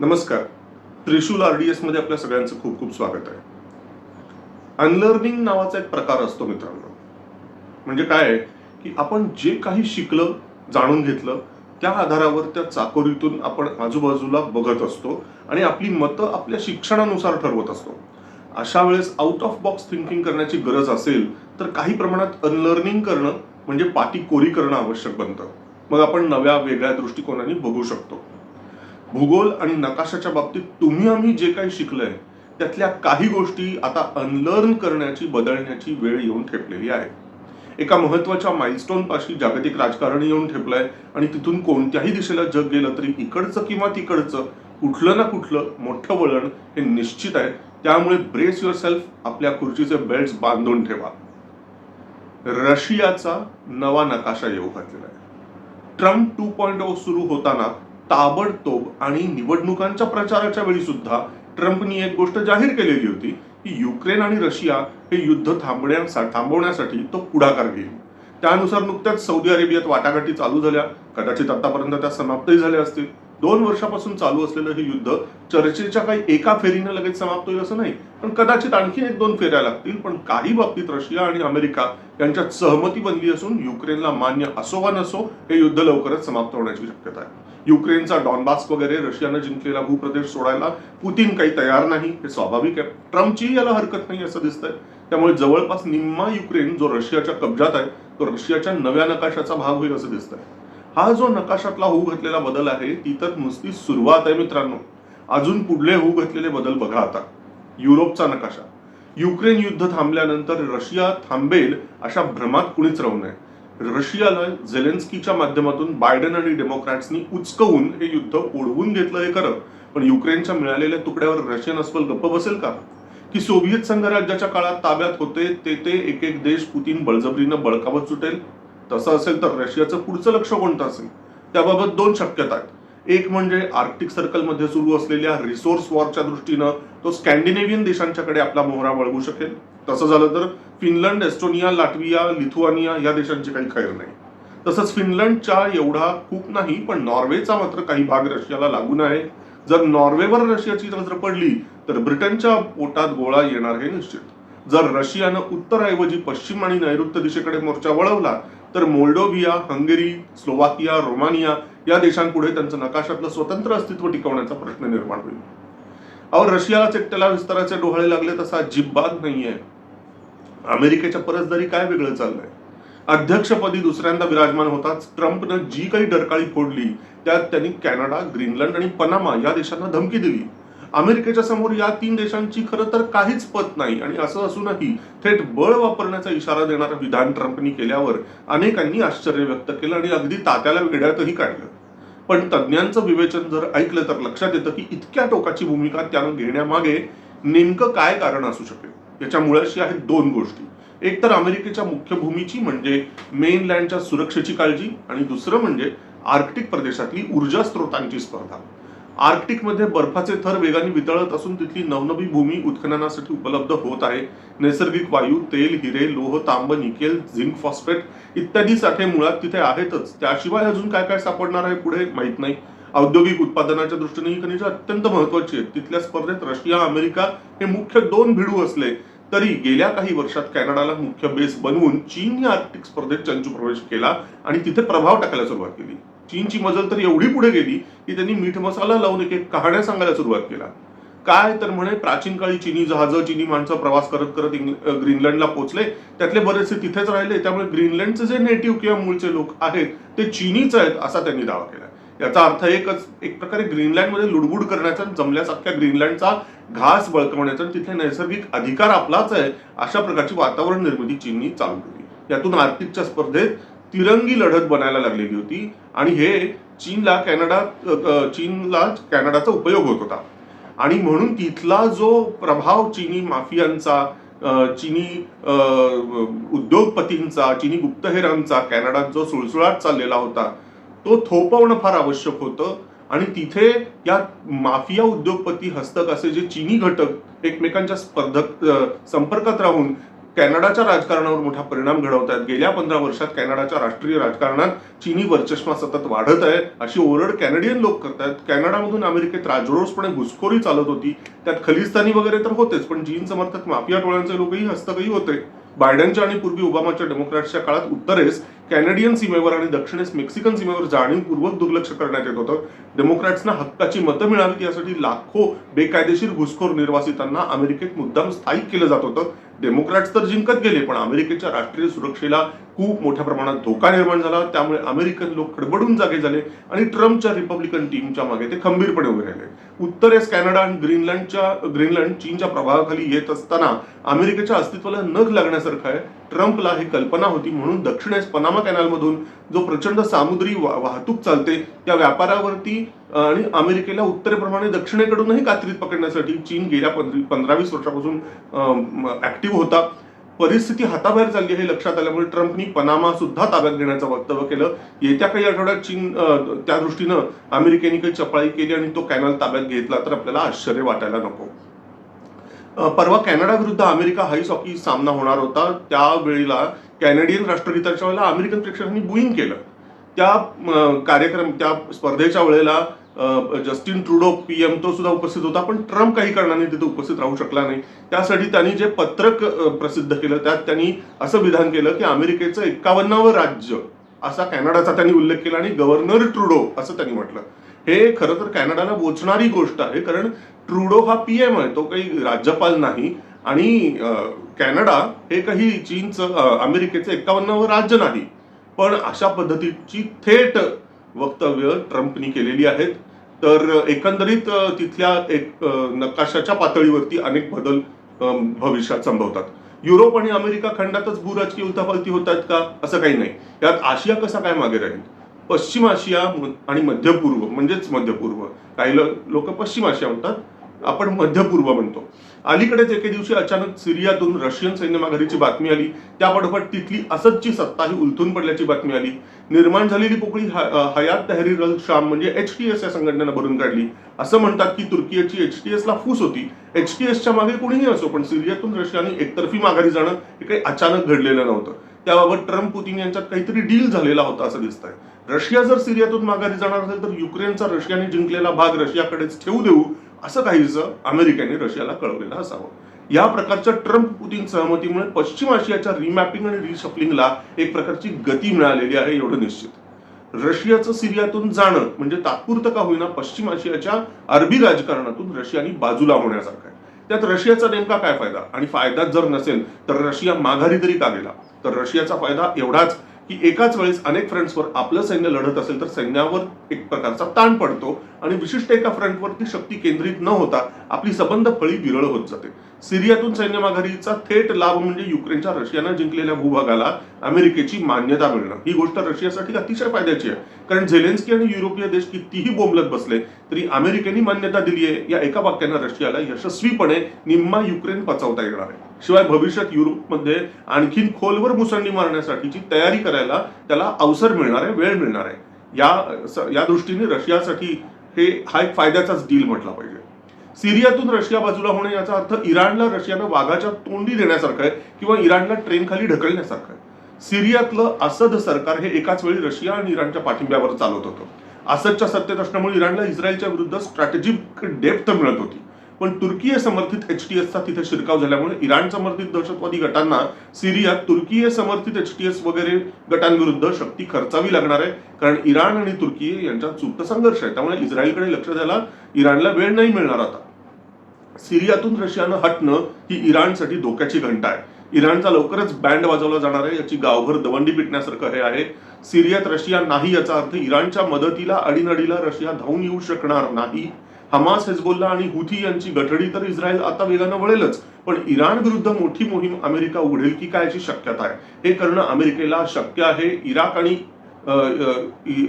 नमस्कार. त्रिशूल R D मध्ये आपल्या सगळ्यांचं खूप खूप स्वागत आहे. अनलर्निंग नावाचा एक प्रकार असतो मित्रांनो. म्हणजे काय आहे? की आपण जे काही शिकलं जाणून घेतलं त्या आधारावर त्या चाकोरीतून आपण आजूबाजूला बघत असतो आणि आपली मतं आपल्या शिक्षणानुसार ठरवत असतो. अशा वेळेस आउट ऑफ बॉक्स थिंकिंग करण्याची गरज असेल तर काही प्रमाणात अनलर्निंग करणं म्हणजे पाठी कोरी करणं आवश्यक बनतं. मग आपण नव्या वेगळ्या दृष्टिकोनाने बघू शकतो. भूगोल आणि नकाशाच्या बाबतीत तुम्ही आम्ही जे काही शिकलंय त्यातल्या काही गोष्टी आता अनलर्न करण्याची बदलण्याची वेळ येऊन ठेपलेली आहे. एका महत्त्वाच्या माइलस्टोन पाशी जागतिक राजकारण येऊन ठेपलंय आणि तिथून कोणत्याही दिशेला जग गेलं तरी इकडचं किंवा तिकडचं कुठलं ना कुठलं मोठं वळण हे निश्चित आहे. त्यामुळे ब्रेस युअर सेल्फ आपल्या खुर्चीचे बेल्ट बांधून ठेवा. रशियाचा नवा नकाशा येऊ घातलेला आहे. ट्रम्प टू पॉईंट ओ सुरू होताना ताबडतोब आणि निवडणुकांच्या प्रचाराच्या वेळी सुद्धा ट्रम्पनी एक गोष्ट जाहीर केलेली होती की युक्रेन आणि रशिया हे युद्ध थांबण्या थांबवण्यासाठी तो पुढाकार घेईल. त्यानुसार नुकत्याच सौदी अरेबियात वाटाघाटी चालू झाल्या. कदाचित आतापर्यंत त्या समाप्तही झाल्या असतील. दोन वर्षापासून चालू असलेलं हे युद्ध चर्चेच्या काही एका फेरीनं लगेच समाप्त होईल असं नाही पण कदाचित आणखी एक दोन फेऱ्या लागतील. पण काही बाबतीत रशिया आणि अमेरिका यांच्यात सहमती बनली असून युक्रेनला मान्य असो वा नसो हे युद्ध लवकरच समाप्त होण्याची शक्यता आहे. युक्रेनचा डॉनबास्क वगैरे रशियानं जिंकलेला भूप्रदेश सोडायला पुतीन काही तयार नाही हे स्वाभाविक आहे. ट्रम्पची याला हरकत नाही असं दिसतंय. त्यामुळे जवळपास निम्मा युक्रेन जो रशियाच्या कब्जात आहे तो रशियाच्या नव्या नकाशाचा भाग होईल असं दिसतंय. हा जो नकाशातला होऊ घातलेला बदल आहे ती तर नुसती सुरुवात आहे मित्रांनो. अजून पुढले होऊ घातलेले बदल बघा आता. युरोपचा नकाशा. युक्रेन युद्ध थांबल्यानंतर रशिया थांबेल अशा भ्रमात कुणीच राहू नये. रशियाला झेलेन्स्कीच्या माध्यमातून बायडन आणि डेमोक्रॅट्सनी उचकवून हे युद्ध ओढवून घेतलं हे खरं. पण युक्रेनच्या मिळालेल्या तुकड्यावर रशियन अस्वल गप्प बसेल का? की सोव्हिएत संघराज्याच्या काळात ताब्यात होते ते ते एक एक देश पुतीन बळजबरीनं बळकावत सुटेल? तसं असेल तर रशियाचं पुढचं लक्ष कोणतं असेल? त्याबाबत दोन शक्यता आहेत. एक म्हणजे आर्क्टिक सर्कलमध्ये सुरू असलेल्या रिसोर्स वॉरच्या दृष्टीनं तो स्कॅन्डिनेव्हियन देशांच्याकडे आपला मोहरा वळवू शकेल. तसं झालं तर फिनलंड एस्टोनिया लाटविया लिथुआनिया या देशांची काही खैर नाही. तसंच फिनलंडच्या एवढा खूप नाही पण नॉर्वेचा मात्र काही भाग रशियाला लागून आहे. जर नॉर्वेवर रशियाची नजर पडली तर ब्रिटनच्या पोटात गोळा येणार हे निश्चित. जर रशियानं उत्तरऐवजी पश्चिम आणि नैऋत्य दिशेकडे मोर्चा वळवला तर मोल्डोव्हिया हंगेरी स्लोवाकिया रोमानिया या देशांपुढे त्यांचं नकाशातलं स्वतंत्र अस्तित्व टिकवण्याचा प्रश्न निर्माण होईल. अहो रशियालाच एकट्याला विस्ताराचे डोहाळे लागले तसा अजिबात नाहीये. अमेरिकेच्या परसदारी काय वेगळं चाललंय? अध्यक्षपदी दुसऱ्यांदा विराजमान होताच ट्रम्पनं जी काही डरकाळी फोडली त्यात त्यांनी कॅनडा ग्रीनलंड आणि पनामा या देशांना धमकी दिली. अमेरिकेच्या समोर या तीन देशांची खरं तर काहीच पत नाही आणि असं असूनही थेट बळ वापरण्याचा इशारा देणारं विधान ट्रम्पनी केल्यावर अनेकांनी आश्चर्य व्यक्त केलं आणि अगदी तात्याला वेड्यातही काढलं. पण तज्ज्ञांचं विवेचन जर ऐकलं तर लक्षात येतं की इतक्या टोकाची भूमिका त्यानं घेण्यामागे नेमकं काय कारण असू शकेल? याच्या मुळाशी आहेत दोन गोष्टी. एक तर अमेरिकेच्या मुख्य भूमीची म्हणजे मेनलँडच्या सुरक्षेची काळजी आणि दुसरं म्हणजे आर्क्टिक प्रदेशातली ऊर्जा स्रोतांची स्पर्धा. आर्क्टिकमध्ये बर्फाचे थर वेगाने वितळत असून तिथली नवनवी भूमी उत्खननासाठी उपलब्ध होत आहे. नैसर्गिक वायू तेल हिरे लोह तांब निकेल झिंक फॉस्फेट इत्यादी साठे मुळात तिथे आहेतच. त्याशिवाय अजून काय काय सापडणार आहे पुढे माहीत नाही. औद्योगिक उत्पादनाच्या दृष्टीने ही खनिजं अत्यंत महत्वाची आहेत. तिथल्या स्पर्धेत रशिया अमेरिका हे मुख्य दोन भिडू असले तरी गेल्या काही वर्षात कॅनडाला मुख्य बेस बनवून चीनने आर्थिक स्पर्धेत चंचू प्रवेश केला आणि तिथे प्रभाव टाकायला सुरुवात केली. चीनची मजल तर एवढी पुढे गेली की त्यांनी मीठ मसाला लावून एक एक कहाण्या सांगायला सुरुवात केला. काय तर म्हणे प्राचीन काळी चिनी जहाजं चिनी माणसं प्रवास करत करत इंग्ल- ग्रीनलंडला पोहोचले. त्यातले बरेचसे तिथेच राहिले. त्यामुळे ग्रीनलँडचे जे नेटिव्ह किंवा मूळचे लोक आहेत ते चिनीच आहेत असा त्यांनी दावा केला. याचा अर्थ एकच एक प्रकारे ग्रीनलँडमध्ये लुडबुड करण्याचा जमल्यासारख्या ग्रीनलँडचा घास बळकवण्याचा तिथे तिथले नैसर्गिक अधिकार आपलाच आहे अशा प्रकारची वातावरण निर्मिती चीननी चालू केली. यातून आर्थिकच्या स्पर्धेत तिरंगी लढत बनायला लागलेली होती आणि हे चीनला कॅनडा चीनला कॅनडाचा उपयोग होत होता. आणि म्हणून तिथला जो प्रभाव चीनी माफियांचा चीनी उद्योगपतींचा चीनी गुप्तहेरांचा कॅनडात जो सुळसुळाट चाललेला होता तो थोपवणं फार आवश्यक होतं. आणि तिथे या माफिया उद्योगपती हस्तक असे जे चीनी घटक एकमेकांच्या स्पर्धक संपर्कात राहून कॅनडाच्या राजकारणावर मोठा परिणाम घडवत आहेत गेल्या पंधरा वर्षात कॅनडाच्या राष्ट्रीय राजकारणात चीनी वर्चस्व सतत वाढत आहे. अशी ओरड कॅनेडियन लोक करतात कॅनडामधून अमेरिकेत राजरोसपणे घुसखोरी चालत होती. त्यात खलिस्तानी वगैरे तर होतेच पण चीन समर्थक माफिया टोळ्यांचे लोकही हस्तकही होते. बायडनच्या आणि पूर्वी ओबामाच्या डेमोक्रॅट्सच्या काळात उत्तरेस कॅनेडियन सीमेवर आणि दक्षिणेस मेक्सिकन सीमेवर जाणीवपूर्वक दुर्लक्ष करण्यात येत होतं. डेमोक्रॅट्सना हक्काची मतं मिळावीत यासाठी लाखो बेकायदेशीर घुसखोर निर्वासितांना अमेरिकेत मुद्दाम स्थायिक केलं जात होतं. डेमोक्रॅट्स तर जिंकत गेले पण अमेरिकेच्या राष्ट्रीय सुरक्षेला खूप मोठ्या प्रमाणात धोका निर्माण झाला. त्यामुळे अमेरिकन लोक खडबडून जागे झाले आणि ट्रम्पच्या रिपब्लिकन टीमच्या मागे ते खंबीरपणे उभे राहिले. उत्तरेस कॅनडा आणि ग्रीनलँडच्या ग्रीनलँड चीनच्या प्रभावाखाली येत असताना अमेरिकेच्या अस्तित्वाला नख लागण्यासारखं आहे. ट्रम्पला ही कल्पना होती म्हणून दक्षिणेस पनामा कॅनलमधून जो प्रचंड सामुद्री वा- वाहतूक चालते त्या व्यापारावरती आणि अमेरिकेला उत्तरेप्रमाणे दक्षिणेकडूनही कात्रीत पकडण्यासाठी चीन गेल्या पंधरा पंधरावीस वर्षापासून ऍक्टिव्ह होता. परिस्थिती हाताबाहेर चालली हे लक्षात आल्यामुळे ट्रम्पनी पनामा सुद्धा ताब्यात घेण्याचं वक्तव्य केलं. येत्या काही आठवड्यात चीन त्या दृष्टीनं अमेरिकेने काही चपळाई केली आणि तो कॅनल ताब्यात घेतला तर आपल्याला आश्चर्य वाटायला नको. परवा कॅनडा विरुद्ध अमेरिका हाईस हॉकी सामना होणार होता. त्यावेळेला कॅनेडियन राष्ट्रगीताच्या वेळेला अमेरिकन प्रेक्षकांनी बुईंग केलं. त्या कार्यक्रम त्या स्पर्धेच्या वेळेला जस्टिन ट्रुडो पीएम तो सुद्धा उपस्थित होता पण ट्रम्प काही कारणाने तिथे उपस्थित राहू शकला नाही. त्यासाठी त्यांनी जे पत्रक प्रसिद्ध केलं त्यात त्यांनी असं विधान केलं की अमेरिकेचं एक्कावन्नावं राज्य असा कॅनडाचा त्यांनी उल्लेख केला आणि गव्हर्नर ट्रुडो असं त्यांनी म्हटलं. हे खरं तर कॅनडाला बोचणारी गोष्ट आहे कारण ट्रुडो हा पीएम आहे तो काही राज्यपाल नाही आणि कॅनडा हे काही चीनचं अमेरिकेचं एक्कावन्नावं राज्य नाही. पण अशा पद्धतीची थेट वक्तव्य ट्रम्पनी केलेली आहेत. तर एकंदरीत तिथल्या एक नकाशाच्या पातळीवरती अनेक बदल भविष्यात संभवतात. युरोप आणि अमेरिका खंडातच भूराजकीय उताफालती होत आहेत का? असं काही नाही. यात आशिया कसा काय मागे राहील? पश्चिम आशिया आणि मध्य पूर्व म्हणजेच मध्य पूर्व. काही लोक पश्चिम आशिया म्हणतात. आपण मध्य पूर्व म्हणतो. अलीकडेच एके दिवशी अचानक सिरियातून रशियन सैन्य माघारीची बातमी आली. त्यापाठोपाठ तिथली असदची सत्ता ही उलथून पडल्याची बातमी आली. निर्माण झालेली पोकळी हयात तहरीर अल शाम म्हणजे एच टी एस या संघटनेनं भरून काढली. असं म्हणतात की तुर्कीची एच टी एस ला फूस होती. एच टी एसच्या मागे कोणीही असो पण सिरियातून रशियाने एकतर्फी माघारी जाणं हे काही अचानक घडलेलं नव्हतं. त्याबाबत ट्रम्प पुतीन यांच्यात काहीतरी डील झालेला होता असं दिसतंय. रशिया जर सिरियातून माघारी जाणार असेल तर युक्रेनचा रशियाने जिंकलेला भाग रशियाकडेच ठेवू देऊ. असं काहीसं अमेरिकेने रशियाला कळवलेलं असावं. या प्रकारच्या ट्रम्प पुतीन सहमतीमुळे पश्चिम आशियाच्या रिमॅपिंग आणि रिशफलिंगला एक प्रकारची गती मिळालेली आहे एवढं निश्चित. रशियाचं सिरियातून जाणं म्हणजे तात्पुरतं का होईना पश्चिम आशियाच्या अरबी राजकारणातून रशियानी बाजूला होण्यासारखं आहे. त्यात रशियाचा नेमका काय फायदा? आणि फायदाच जर नसेल तर रशिया माघारी तरी का गेला? तर रशियाचा फायदा एवढाच की एकाच वेळेस अनेक फ्रंट्सवर आपलं सैन्य लढत असेल तर सैन्यावर एक प्रकारचा ताण पडतो आणि विशिष्ट एका फ्रंटवरती शक्ती केंद्रित न होता आपली सबंध फळी विरळ होत जाते. सिरियातून सैन्य माघारीचा थेट लाभ म्हणजे युक्रेनच्या रशियानं जिंकलेल्या भूभागाला अमेरिकेची मान्यता मिळणं. ही गोष्ट रशियासाठी अतिशय फायद्याची आहे. कारण झेलेन्स्की आणि युरोपीय देश कितीही बोंबलत बसले तरी अमेरिकेने मान्यता दिली आहे या एका वाक्यानं रशियाला यशस्वीपणे निम्मा युक्रेन पचवता येणार आहे. शिवाय भविष्यात युरोपमध्ये आणखीन खोलवर मुसंडी मारण्यासाठीची तयारी करायला त्याला अवसर मिळणार आहे वेळ मिळणार आहे. या या दृष्टीने रशियासाठी हे हा एक फायद्याचाच डील म्हटला पाहिजे. सिरियातून रशिया बाजूला होणे याचा अर्थ इराणला रशियानं वाघाच्या तोंडी देण्यासारखं आहे किंवा इराणला ट्रेनखाली ढकलण्यासारखं आहे. सिरियातलं असद सरकार हे एकाच वेळी रशिया आणि इराणच्या पाठिंब्यावर चालत होतं. असदच्या सत्तेत असल्यामुळे इराणला इस्रायलच्या विरुद्ध स्ट्रॅटेजिक डेप्थ मिळत होती. पण तुर्कीय समर्थित एच टी एसचा तिथे शिरकाव झाल्यामुळे इराण समर्थित दहशतवादी गटांना सिरियात तुर्कीय समर्थित एच टी एस वगैरे गटांविरुद्ध शक्ती खर्चावी लागणार आहे. कारण इराण आणि तुर्की यांच्यात सुप्त संघर्ष आहे. त्यामुळे इस्रायलकडे लक्ष द्यायला इराणला वेळ नाही मिळणार आता. सिरियातून रशियानं हटणं ही इराणसाठी धोक्याची घंटा आहे. इराणचा लवकरच बँड वाजवला जाणार आहे. याची गावभर दवंडी पिटण्यासारखं हे आहे. सिरियात रशिया नाही याचा अर्थ इराणच्या मदतीला अडीनडीला रशिया धावून येऊ शकणार नाही. हमास हेजबोल्ला आणि हुथी यांची गठडी तर इस्रायल आता वेगानं वळेलच पण इराण विरुद्ध मोठी मोहीम अमेरिका उघडेल की काय याची शक्यता आहे? हे करणं अमेरिकेला शक्य आहे. इराक आणि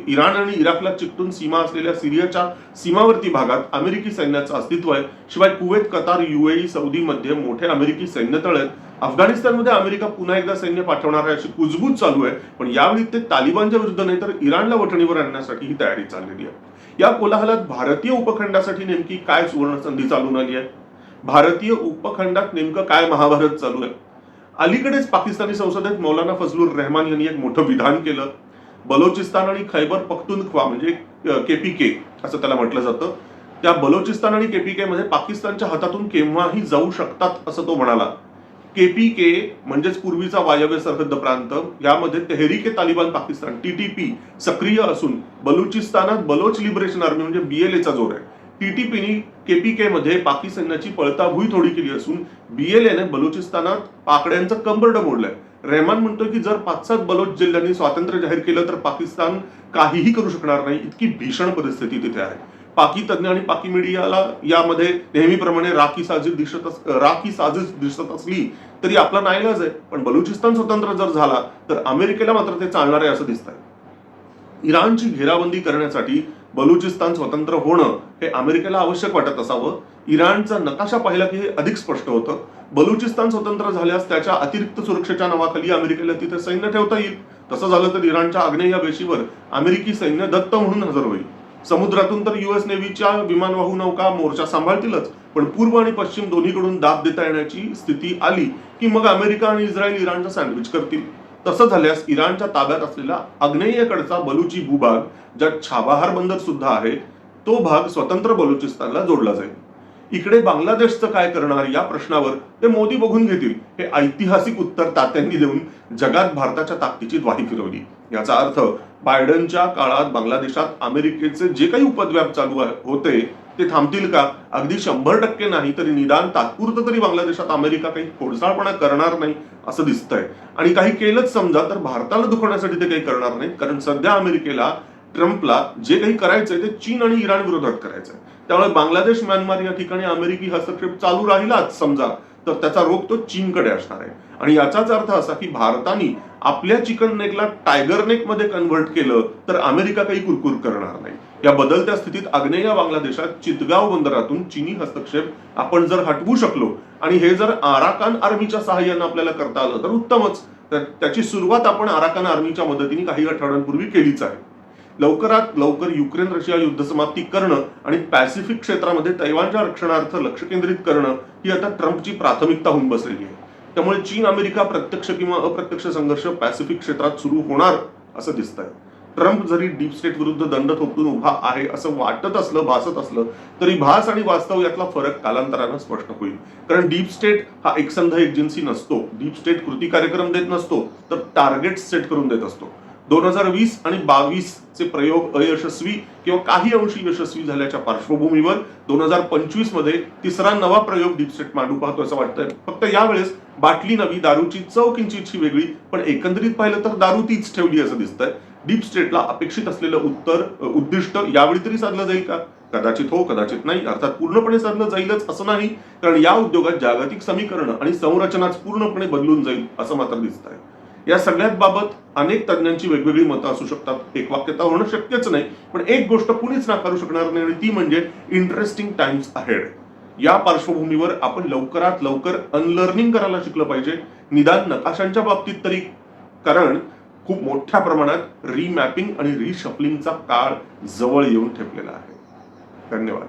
इराण आणि इराकला चिकटून सीमा असलेल्या सिरियाच्या सीमावर्ती भागात अमेरिकी सैन्याचं अस्तित्व आहे. शिवाय कुवेत कतार युएई सौदीमध्ये मोठे अमेरिकी सैन्य तळ आहेत. अफगाणिस्तानमध्ये अमेरिका पुन्हा एकदा सैन्य पाठवणार आहे अशी कुजबूज चालू आहे पण यावेळी ते तालिबानच्या विरुद्ध नाही तर इराणला वठणीवर आणण्यासाठी ही तयारी चाललेली आहे. या कोलाहलात भारतीय उपखंडासाठी नेमकी काय सुवर्ण संधी चालून आली आहे? भारतीय उपखंडात नेमकं काय महाभारत चालू आहे? अलीकडेच पाकिस्तानी संसदेत मौलाना फजलुर रहमान यांनी एक मोठं विधान केलं. बलोचिस्तान आणि खैबर पख्तुनख्वा म्हणजे केपीके असं त्याला म्हटलं जातं. त्या बलोचिस्तान आणि केपीके मध्ये पाकिस्तानच्या हातातून केव्हाही जाऊ शकतात असं तो म्हणाला. केपीके म्हणजेच पूर्वीचा वायव्य सरहद्द प्रांत यामध्ये तेहरीके तालिबान पाकिस्तान टीटीपी सक्रिय असून बलुचिस्तानात बलोच लिबरेशन आर्मी म्हणजे बीएलएचा जोर आहे. टीटीपीनी केपीके मध्ये पाकिस्तानाची सैन्याची पळताभुई थोडी केली असून बीएलएने बलुचिस्तानात पाकड्यांचं कंबरड मोडलंय. रेहमान म्हणतोय की जर पाच सात बलोच जिल्ह्यांनी स्वातंत्र्य जाहीर केलं तर पाकिस्तान काहीही करू शकणार नाही इतकी भीषण परिस्थिती तिथे आहे. पाकी तज्ज्ञ आणि पाकी मीडियाला यामध्ये नेहमीप्रमाणे राखी साजिश दिसत राखी साजिश दिसत असली तरी आपला नाईलाज आहे. पण बलुचिस्तान स्वतंत्र जर झाला तर अमेरिकेला मात्र ते चालणार आहे असं दिसतंय. इराणची घेराबंदी करण्यासाठी बलुचिस्तान स्वतंत्र होणं हे अमेरिकेला आवश्यक वाटत असावं. इराणचा नकाशा पाहिला की हे अधिक स्पष्ट होतं. बलुचिस्तान स्वतंत्र झाल्यास त्याच्या अतिरिक्त सुरक्षेच्या नावाखाली अमेरिकेला तिथे सैन्य ठेवता येईल. तसं झालं तर इराणच्या आग्नेय वेशीवर अमेरिकी सैन्य दत्त म्हणून हजर होईल. समुद्रातून तर युएस नेव्हीच्या विमानवाहू नौका मोर्चा सांभाळतीलच पण पूर्व आणि पश्चिम दोन्हीकडून दाब देता येण्याची स्थिती आली की मग अमेरिका आणि इस्रायल इराणचा सँडविच करतील. तसं झाल्यास इराणच्या ताब्यात असलेला आग्नेयेकडचा बलुची भूभाग ज्यात छाबाहार बंदर सुद्धा आहे तो भाग स्वतंत्र बलुचिस्तानला जोडला जाईल. इकडे बांगलादेशचं काय करणार या प्रश्नावर ते मोदी बघून घेतील हे ऐतिहासिक उत्तर तात्यांनी देऊन जगात भारताच्या ताकदीची द्वाही फिरवली. याचा अर्थ बायडनच्या काळात बांगलादेशात अमेरिकेचे जे काही उपद्व्याप चालू होते ते थांबतील का? अगदी शंभर टक्के नाही तरी निदान तात्पुरतं तरी बांगलादेशात अमेरिका काही खोडसाळपणा करणार नाही असं दिसतंय. आणि काही केलंच समजा तर भारताला दुखवण्यासाठी ते काही करणार नाही कारण सध्या अमेरिकेला ट्रम्पला जे काही करायचंय ते चीन आणि इराण विरोधात करायचंय. त्यामुळे बांगलादेश म्यानमार या ठिकाणी अमेरिकी हस्तक्षेप चालू राहिलाच समजा. तर त्याचा रोग तो चीनकडे असणार आहे. आणि याचाच अर्थ असा की भारताने आपल्या चिकन नेकला टायगर नेकमध्ये कन्व्हर्ट केलं तर अमेरिका काही कुरकुर करणार नाही. या बदलत्या स्थितीत आग्नेय बांगलादेशात चितगाव बंदरातून चीनी हस्तक्षेप आपण जर हटवू शकलो आणि हे जर आराकान आर्मीच्या सहाय्यानं आपल्याला करता आलं तर उत्तमच. त्याची सुरुवात आपण आराकान आर्मीच्या मदतीने काही आठवड्यांपूर्वी केलीच आहे. लवकरात लवकर युक्रेन रशिया युद्ध समाप्ती करणं आणि पॅसिफिक क्षेत्रामध्ये तैवानच्या रक्षणार्थ लक्ष केंद्रित करणं ही आता ट्रम्पची प्राथमिकता होऊन बसलेली आहे. त्यामुळे चीन अमेरिका प्रत्यक्ष किंवा अप्रत्यक्ष संघर्ष पॅसिफिक क्षेत्रात सुरू होणार असं दिसतंय. ट्रम्प जरी डीप स्टेट विरुद्ध दंड थोपटून उभा आहे असं वाटत असलं भासत असलं तरी भास आणि वास्तव यातला फरक कालांतरानं स्पष्ट होईल. कारण डीप स्टेट हा एकसंध एजन्सी नसतो. डीप स्टेट कृती कार्यक्रम देत नसतो तर टार्गेट सेट करून देत असतो. दोन हजार वीस आणि बावीस चे प्रयोग अयशस्वी किंवा काही अंशी यशस्वी झाल्याच्या पार्श्वभूमीवर दोन हजार पंचवीसमध्ये तिसरा नवा प्रयोग डीप स्टेट मांडू पाहतो असं वाटतंय. फक्त यावेळेस बाटली नवी दारूची चव किंचितशी वेगळी पण एकंदरीत पाहिलं तर दारू तीच ठेवली असं दिसतंय. डीप स्टेटला अपेक्षित असलेलं उत्तर उद्दिष्ट यावेळी तरी साधलं जाईल का? कदाचित हो कदाचित नाही. अर्थात पूर्णपणे साधलं जाईलच असं नाही. कारण या उद्योगात जागतिक समीकरण आणि संरचनाच पूर्णपणे बदलून जाईल असं मात्र दिसत आहे या सगळ्यात बाबत अनेक तज्ज्ञांची वेगवेगळी मतं असू शकतात. एक वाक्यता होणं शक्यच नाही पण एक गोष्ट कुणीच नाकारू शकणार नाही आणि ती म्हणजे इंटरेस्टिंग टाइम्स अहेड या पार्श्वभूमीवर आपण लवकरात लवकर अनलर्निंग करायला शिकलं पाहिजे. निदान नकाशांच्या बाबतीत तरी. कारण खूप मोठ्या प्रमाणात रिमॅपिंग आणि रिशफलिंगचा काळ जवळ येऊन ठेपलेला आहे. धन्यवाद.